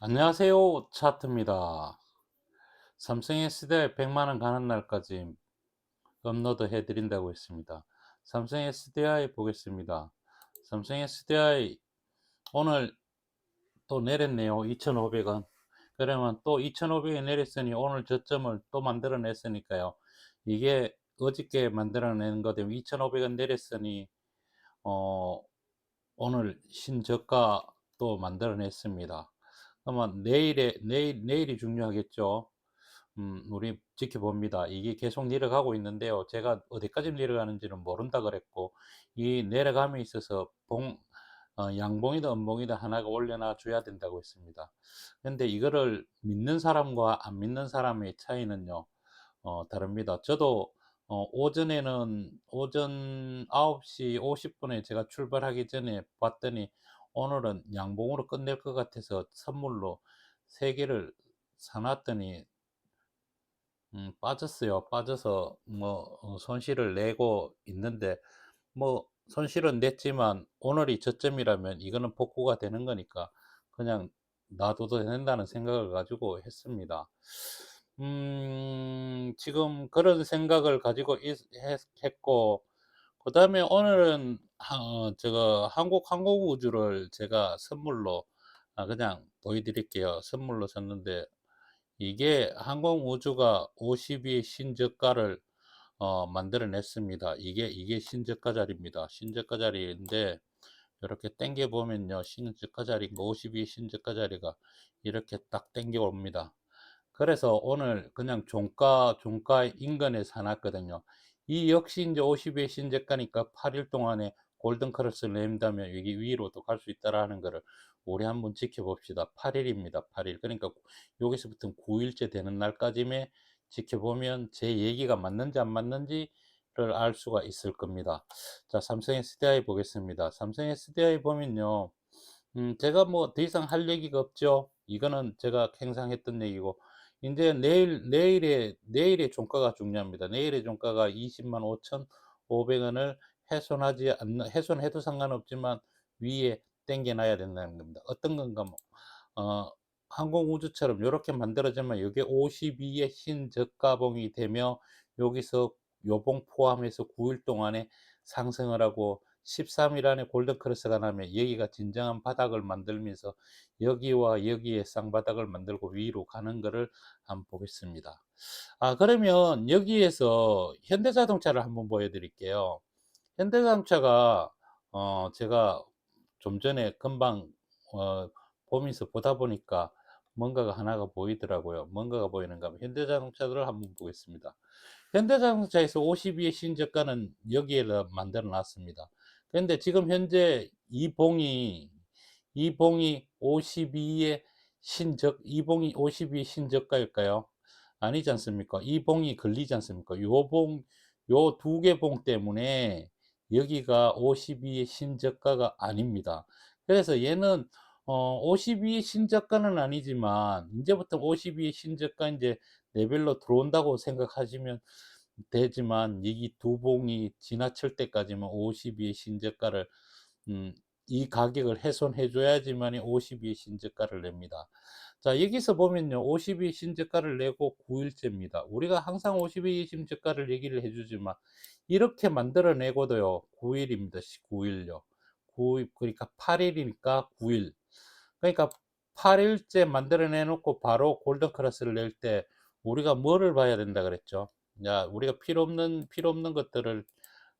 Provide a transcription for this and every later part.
안녕하세요. 차트입니다. 삼성 S대 100만원 가는 날까지 업로드 해드린다고 했습니다. 삼성 SDI 보겠습니다. 삼성 SDI 오늘 또 내렸네요. 2,500원. 그러면 또 2,500원 내렸으니 오늘 저점을 또 만들어냈으니까요. 이게 어저께 만들어낸 거 되면 2,500원 내렸으니 어, 오늘 신저가 또 만들어냈습니다. 그러면 내일에 내일 내일이 중요하겠죠. 음, 우리 지켜봅니다. 이게 계속 내려가고 있는데요. 제가 어디까지 내려가는지는 모른다 그랬고, 이 내려감에 있어서 봉, 어, 양봉이다 음봉이다 하나가 올려놔 줘야 된다고 했습니다. 근데 이거를 믿는 사람과 안 믿는 사람의 차이는요, 어, 다릅니다. 저도 어, 오전에는 오전 9시 50분에 제가 출발하기 전에 봤더니 오늘은 양봉으로 끝낼 것 같아서 선물로 3개를 사놨더니 음, 빠졌어요. 빠져서 뭐 어, 손실을 내고 있는데 뭐 손실은 냈지만 오늘이 저점이라면 이거는 복구가 되는 거니까 그냥 놔둬도 된다는 생각을 가지고 했습니다. 음, 지금 그런 생각을 가지고 있, 했, 고 그 다음에 오늘은 하- 어, 제가 한국항공우주를 제가 선물로 아, 그냥 보여드릴게요. 선물로 샀는데 이게 항공 우주가 52의 신저가를 어, 만들어냈습니다. 이게 이게 신저가 자리입니다. 신저가 자리인데 이렇게 당겨 보면요, 신저가 자리 52의 신저가 자리가 이렇게 딱 당겨 옵니다. 그래서 오늘 그냥 종가 종가 인근에 사놨거든요. 이 역시 이제 50의 신저가니까 8일 동안에 골든 크로스를 낸다면 여기 위로도 갈 수 있다라는 것을 우리 한번 지켜봅시다. 8일입니다. 8일. 그러니까 여기서부터 9일째 되는 날까지에 지켜보면 제 얘기가 맞는지 안 맞는지를 알 수가 있을 겁니다. 자, 삼성 SDI 보겠습니다. 삼성 SDI 보면요. 음, 제가 뭐 더 이상 할 얘기가 없죠. 이거는 제가 항상 했던 얘기고, 이제 내일, 내일의, 내일의 종가가 중요합니다. 내일의 종가가 20만 5,500원을 훼손하지 않는, 훼손해도 상관없지만 위에 땡겨놔야 된다는 겁니다. 어떤 건가, 뭐, 어, 항공우주처럼 이렇게 만들어지면 이게 52의 신저가봉이 되며 여기서 요봉 포함해서 9일 동안에 상승을 하고 13일 안에 골든크로스가 나면 여기가 진정한 바닥을 만들면서 여기와 여기에 쌍바닥을 만들고 위로 가는 것을 한번 보겠습니다. 아, 그러면 여기에서 현대자동차를 한번 보여드릴게요. 현대자동차가, 어, 제가 좀 전에 금방, 어, 보면서 보다 보니까 뭔가가 하나가 보이더라고요. 뭔가가 보이는가 하면 현대자동차들을 한번 보겠습니다. 현대자동차에서 52의 신저가는 여기에 만들어 놨습니다. 그런데 지금 현재 이 봉이 이 봉이 52의 신적 이 봉이 52의 신저가일까요? 아니지 않습니까? 이 봉이 걸리지 않습니까? 요 봉, 요 두 개 봉 때문에 여기가 52의 신저가가 아닙니다. 그래서 얘는 어, 52의 신저가는 아니지만 이제부터 52의 신저가 이제 레벨로 들어온다고 생각하시면 되지만 여기 두 봉이 지나칠 때까지만 52의 신저가를 음, 이 가격을 훼손해 줘야지만 52의 신저가를 냅니다. 자 여기서 보면요 52의 신저가를 내고 9일째입니다. 우리가 항상 52의 신저가를 얘기를 해주지만 이렇게 만들어내고도요 9일입니다. 9일요. 9일 그러니까 8일이니까 9일. 그러니까 8일째 만들어내 놓고 바로 골든 크로스를 낼 때 우리가 뭐를 봐야 된다 그랬죠? 야, 우리가 필요 없는 필요 없는 것들을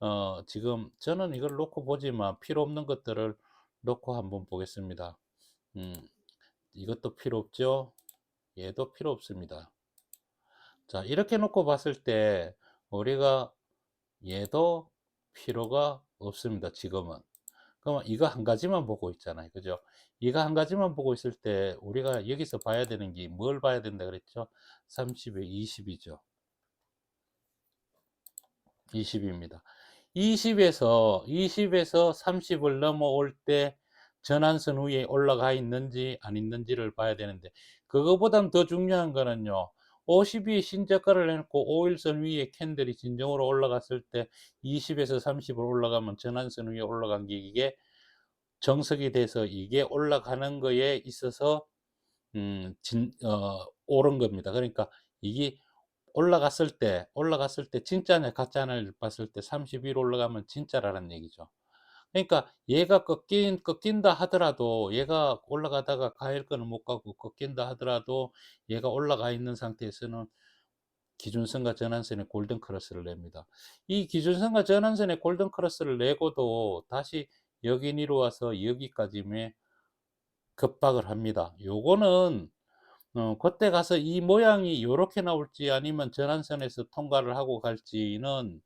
어, 지금 저는 이걸 놓고 보지만 필요 없는 것들을 놓고 한번 보겠습니다. 음, 이것도 필요 없죠? 얘도 필요 없습니다. 자, 이렇게 놓고 봤을 때 우리가 얘도 필요가 없습니다. 지금은. 그러면 이거 한 가지만 보고 있잖아요. 그죠? 이거 한 가지만 보고 있을 때 우리가 여기서 봐야 되는 게 뭘 봐야 된다 그랬죠? 30에 20이죠. 20입니다. 20에서 20에서 30을 넘어올 때 전환선 위에 올라가 있는지 안 있는지를 봐야 되는데 그거보단 더 중요한 거는요. 50이 신저가를 해놓고 5일선 위에 캔들이 진정으로 올라갔을 때 20에서 30을 올라가면 전환선 위에 올라간 게 이게 정석이 돼서 이게 올라가는 거에 있어서 음 진어 오른 겁니다. 그러니까 이게 올라갔을 때 올라갔을 때 진짜냐 가짜냐를 봤을 때30 올라가면 진짜라는 얘기죠. 그러니까 얘가 꺾인 꺾인다 하더라도 얘가 올라가다가 가일권을 못 가고 꺾인다 하더라도 얘가 올라가 있는 상태에서는 기준선과 전환선의 골든 크로스를 냅니다. 이 기준선과 전환선의 골든 크로스를 내고도 다시 여기로 와서 여기까지에 급박을 합니다. 요거는 어 그때 가서 이 모양이 요렇게 나올지 아니면 전환선에서 통과를 하고 갈지는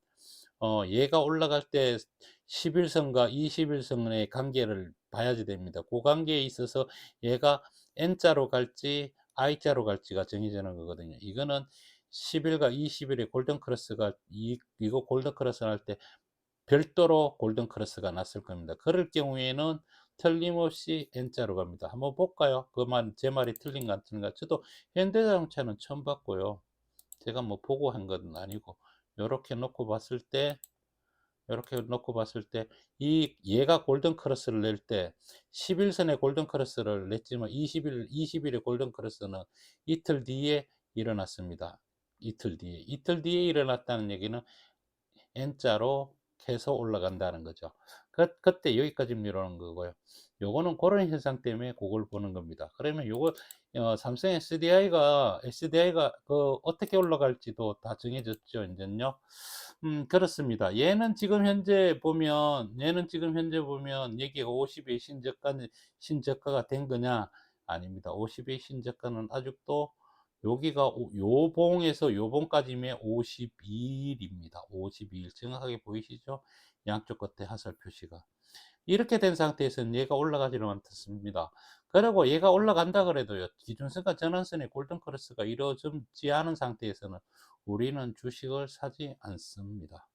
어 얘가 올라갈 때 11선과 21선의 관계를 봐야지 됩니다. 그 관계에 있어서 얘가 N자로 갈지 I자로 갈지가 정해지는 거거든요. 이거는 10일과 20일의 골든 크로스가 이 이거 골든 크로스 할 때 별도로 골든 크로스가 났을 겁니다. 그럴 경우에는 틀림없이 N자로 갑니다. 한번 볼까요? 그만 제 말이 틀린가 안 틀린가. 저도 현대자동차는 처음 봤고요. 제가 뭐 보고 한 건 아니고 요렇게 놓고 봤을 때 요렇게 놓고 봤을 때 이 얘가 골든 크로스를 낼 때 11선의 골든 크로스를 냈지만 20일 20일의 골든 크로스는 이틀 뒤에 일어났습니다. 이틀 뒤에. 이틀 뒤에 일어났다는 얘기는 N자로 해서 올라간다는 거죠. 그, 그때 여기까지 밀어놓은 거고요. 요거는 그런 현상 때문에 그걸 보는 겁니다. 그러면 요거 어, 삼성 SDI가 SDI가 그 어떻게 올라갈지도 다 정해졌죠. 이제는요. 음, 그렇습니다. 얘는 지금 현재 보면 얘는 지금 현재 보면 여기가 50의 신저가 신저가가 된 거냐? 아닙니다. 50의 신저가는 아직도 여기가 오- 요 봉에서 요 봉까지면 52일입니다. 52일 정확하게 보이시죠? 양쪽 끝에 하살 표시가. 이렇게 된 상태에서는 얘가 올라가지를 않습니다. 그리고 얘가 올라간다 그래도요. 기준선과 전환선의 골든 크로스가 이루어지지 않은 상태에서는 우리는 주식을 사지 않습니다.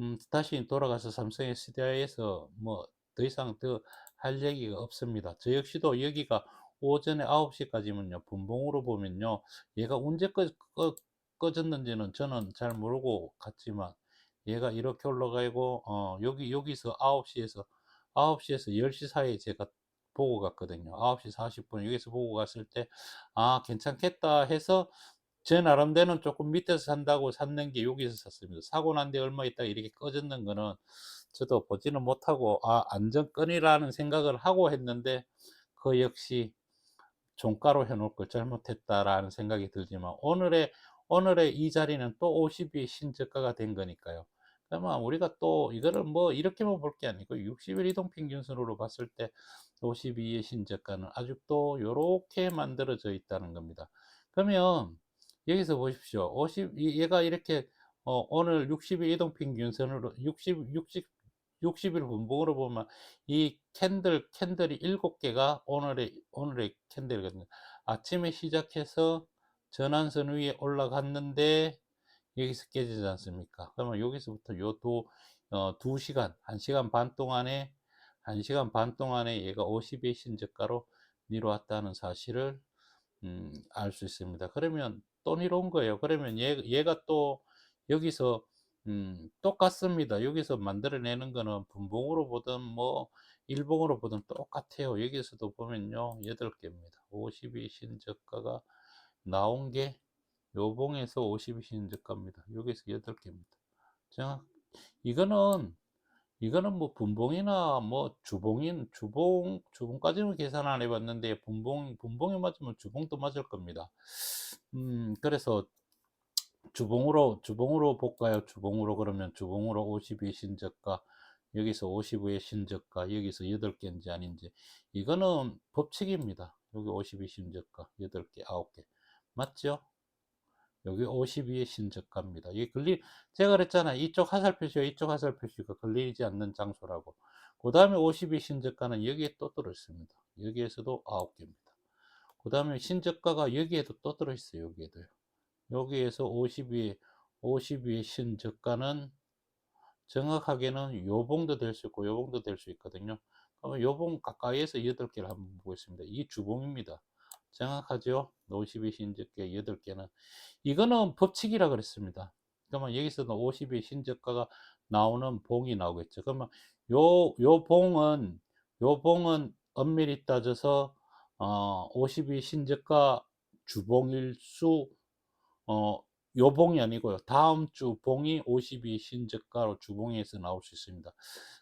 음, 다시 돌아가서 삼성 SDI에서 뭐 더 이상 더 할 얘기가 없습니다. 저 역시도 여기가 오전에 9시까지면요. 분봉으로 보면요. 얘가 언제 꺼, 꺼, 꺼졌는지는 저는 잘 모르고 갔지만 얘가 이렇게 올라가고 어, 여기 여기서 9시에서 9시에서 10시 사이에 제가 보고 갔거든요. 9시 40분 여기서 보고 갔을 때 아 괜찮겠다 해서 제 나름대로는 조금 밑에서 산다고 샀는 게 여기서 샀습니다. 사고 난 뒤에 얼마 있다가 이렇게 꺼졌는 거는 저도 보지는 못하고 아 안정권이라는 생각을 하고 했는데 그 역시 종가로 해놓을 걸 잘못했다라는 생각이 들지만 오늘의 오늘의 이 자리는 또 50이 신저가가 된 거니까요. 그러면 우리가 또 이거를 뭐 이렇게만 볼 게 아니고 60일 이동 평균선으로 봤을 때 52의 신저가는 아직도 이렇게 만들어져 있다는 겁니다. 그러면 여기서 보십시오. 50 이- 얘가 이렇게 어, 오늘 60일 이동 평균선으로 60 60 60일 분봉으로 보면 이 캔들 캔들이 7개가 오늘의 오늘의 캔들이거든요. 아침에 시작해서 전환선 위에 올라갔는데 여기서 깨지지 않습니까? 그러면 여기서부터 요두 어, 2시간, 1시간 반 동안에 1시간 반 동안에 얘가 50의 신저가로 내려왔다는 사실을 음, 알 수 있습니다. 그러면 또 내려온 거예요. 그러면 얘, 얘가 또 여기서 음, 똑같습니다. 여기서 만들어내는 거는 분봉으로 보든 뭐 일봉으로 보든 똑같아요. 여기서도 보면요. 8개입니다. 52 신저가가 나온 게 요봉에서 52 신저가입니다. 여기서 8개입니다. 정확 이거는 이거는 뭐 분봉이나 뭐 주봉인 주봉 주봉까지는 계산 안 해봤는데 분봉 분봉에 맞으면 주봉도 맞을 겁니다. 음 그래서 주봉으로 주봉으로 볼까요? 주봉으로 그러면 주봉으로 52 신저가 여기서 55의 신저가 여기서 8개인지 아닌지 이거는 법칙입니다. 여기 52 신저가 8개 9개 맞죠? 여기 52의 신저가입니다. 이게 걸리 제가 그랬잖아요. 이쪽 화살 표시와 이쪽 화살 표시가 걸리지 않는 장소라고. 그 다음에 52 신저가는 여기에 또 들어있습니다. 여기에서도 9개입니다. 그 다음에 신저가가 여기에도 또 들어있어요. 여기에도요. 여기에서 52, 52의 신저가는 정확하게는 요봉도 될 수 있고 요봉도 될 수 있거든요. 그러면 요봉 가까이에서 8개를 한번 보겠습니다. 이 주봉입니다. 정확하죠? 52 신저가 8개는. 이거는 법칙이라 그랬습니다. 그러면 여기서는 52 신저가가 나오는 봉이 나오겠죠. 그러면 요, 요 봉은, 요 봉은 엄밀히 따져서 어 52 신저가 주봉일 수 어 요 봉이 아니고요. 다음 주 봉이 52 신저가로 주봉에서 나올 수 있습니다.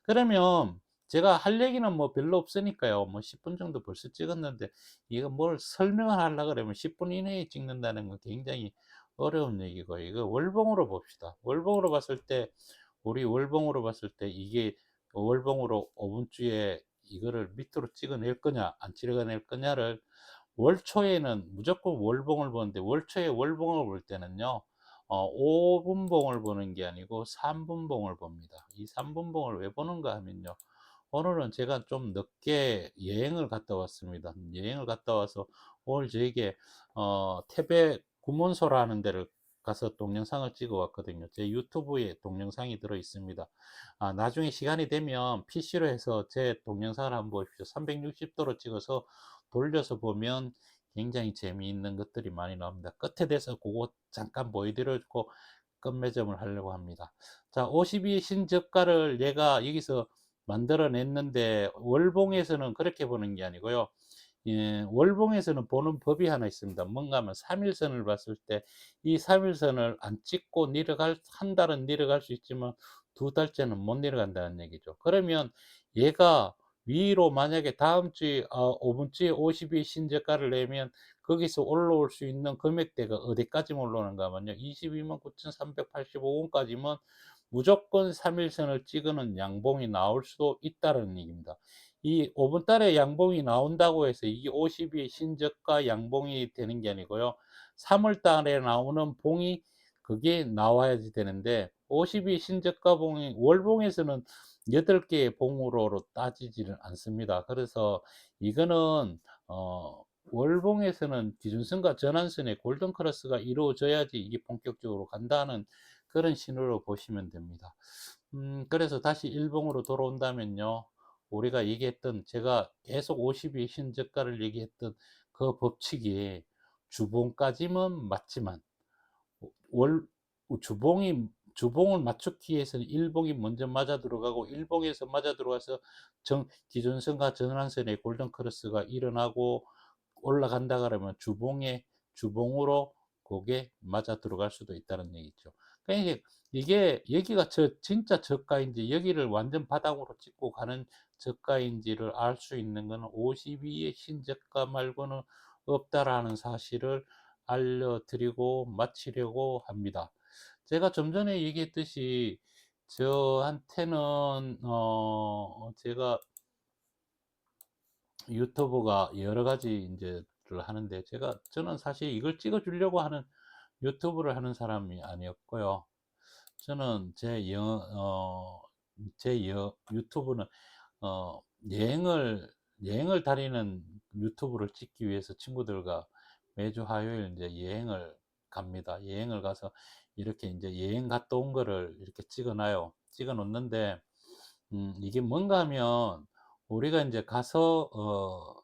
그러면 제가 할 얘기는 뭐 별로 없으니까요. 뭐 10분 정도 벌써 찍었는데 이거 뭘 설명을 하려 그러면 10분 이내에 찍는다는 건 굉장히 어려운 얘기고 이거 월봉으로 봅시다. 월봉으로 봤을 때 우리 월봉으로 봤을 때 이게 월봉으로 5분주에 이거를 밑으로 찍어낼 거냐 안 찍어낼 거냐를 월초에는 무조건 월봉을 보는데 월초에 월봉을 볼 때는요 어, 5분봉을 보는 게 아니고 3분봉을 봅니다. 이 3분봉을 왜 보는가 하면요 오늘은 제가 좀 늦게 여행을 갔다 왔습니다. 여행을 갔다 와서 오늘 저에게 어, 태백 구문소라는 데를 가서 동영상을 찍어 왔거든요. 제 유튜브에 동영상이 들어 있습니다. 아, 나중에 시간이 되면 PC로 해서 제 동영상을 한번 보십시오. 360도로 찍어서 돌려서 보면 굉장히 재미있는 것들이 많이 나옵니다. 끝에 대해서 그거 잠깐 보여드리고 끝 매점을 하려고 합니다. 자, 52 신저가를 얘가 여기서 만들어냈는데 월봉에서는 그렇게 보는 게 아니고요. 예, 월봉에서는 보는 법이 하나 있습니다. 뭔가 하면 3일선을 봤을 때 이 3일선을 안 찍고 내려갈 한 달은 내려갈 수 있지만 두 달째는 못 내려간다는 얘기죠. 그러면 얘가 위로 만약에 다음 주에 어, 5분주에 52 신저가를 내면 거기서 올라올 수 있는 금액대가 어디까지 올라오는가 하면요. 22만 9,385원까지면 무조건 3일선을 찍는 양봉이 나올 수도 있다는 얘기입니다. 이 5분 달에 양봉이 나온다고 해서 이게 52 신저가 양봉이 되는 게 아니고요. 3월 달에 나오는 봉이 그게 나와야 되는데 52 신저가 봉이 월봉에서는 8개의 봉으로 따지지는 않습니다. 그래서 이거는 어 월봉에서는 기준선과 전환선의 골든 크로스가 이루어져야지 이게 본격적으로 간다는 그런 신호로 보시면 됩니다. 음 그래서 다시 일봉으로 돌아온다면요. 우리가 얘기했던 제가 계속 52 신저가를 얘기했던 그 법칙이 주봉까지만 맞지만 월 주봉이 주봉을 맞추기 위해서는 일봉이 먼저 맞아 들어가고 일봉에서 맞아 들어가서 정 기존선과 전환선의 골든 크로스가 일어나고 올라간다 그러면 주봉에 주봉으로 그게 맞아 들어갈 수도 있다는 얘기죠. 그러니까 이게 여기가 저 진짜 저가인지 여기를 완전 바닥으로 찍고 가는 저가인지를 알 수 있는 것은 52의 신저가 말고는 없다라는 사실을 알려드리고 마치려고 합니다. 제가 좀 전에 얘기했듯이 저한테는 어 제가 유튜브가 여러 가지 이제를 하는데 제가 저는 사실 이걸 찍어 주려고 하는 유튜브를 하는 사람이 아니었고요. 저는 제 영, 어, 제 여, 유튜브는 어, 여행을 여행을 다니는 유튜브를 찍기 위해서 친구들과 매주 화요일 이제 여행을 갑니다. 여행을 가서 이렇게 이제 여행 갔다 온 거를 이렇게 찍어 놔요. 찍어 놓는데, 음, 이게 뭔가 하면 우리가 이제 가서, 어,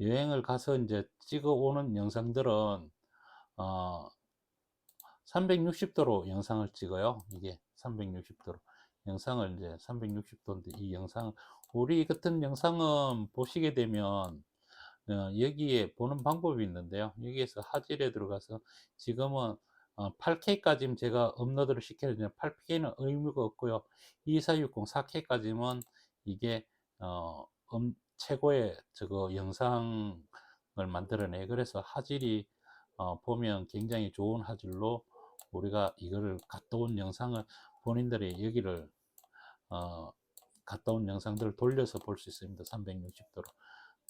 여행을 가서 이제 찍어 오는 영상들은, 어, 360도로 영상을 찍어요. 이게 360도로. 영상을 이제 360도인데 이 영상, 우리 같은 영상은 보시게 되면, 어, 여기에 보는 방법이 있는데요. 여기에서 화질에 들어가서 지금은 어, 8K까지는 제가 업로드를 시켜야 되는 8K는 의미가 없고요. 2460 4K까지는 이게 어, 음, 최고의 저거 영상을 만들어내. 그래서 화질이 어, 보면 굉장히 좋은 화질로 우리가 이거를 갔다 온 영상을 본인들이 여기를 어, 갔다 온 영상들을 돌려서 볼 수 있습니다. 360도로.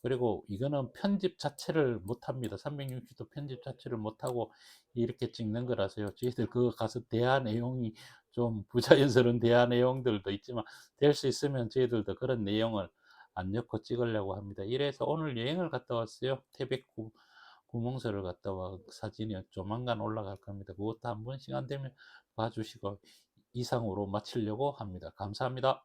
그리고 이거는 편집 자체를 못합니다. 360도 편집 자체를 못하고 이렇게 찍는 거라서요. 저희들 그거 가서 대화 내용이 좀 부자연스러운 대화 내용들도 있지만 될 수 있으면 저희들도 그런 내용을 안 넣고 찍으려고 합니다. 이래서 오늘 여행을 갔다 왔어요. 태백 구, 구멍서를 갔다 와 사진이 조만간 올라갈 겁니다. 그것도 한번 시간 되면 봐주시고 이상으로 마치려고 합니다. 감사합니다.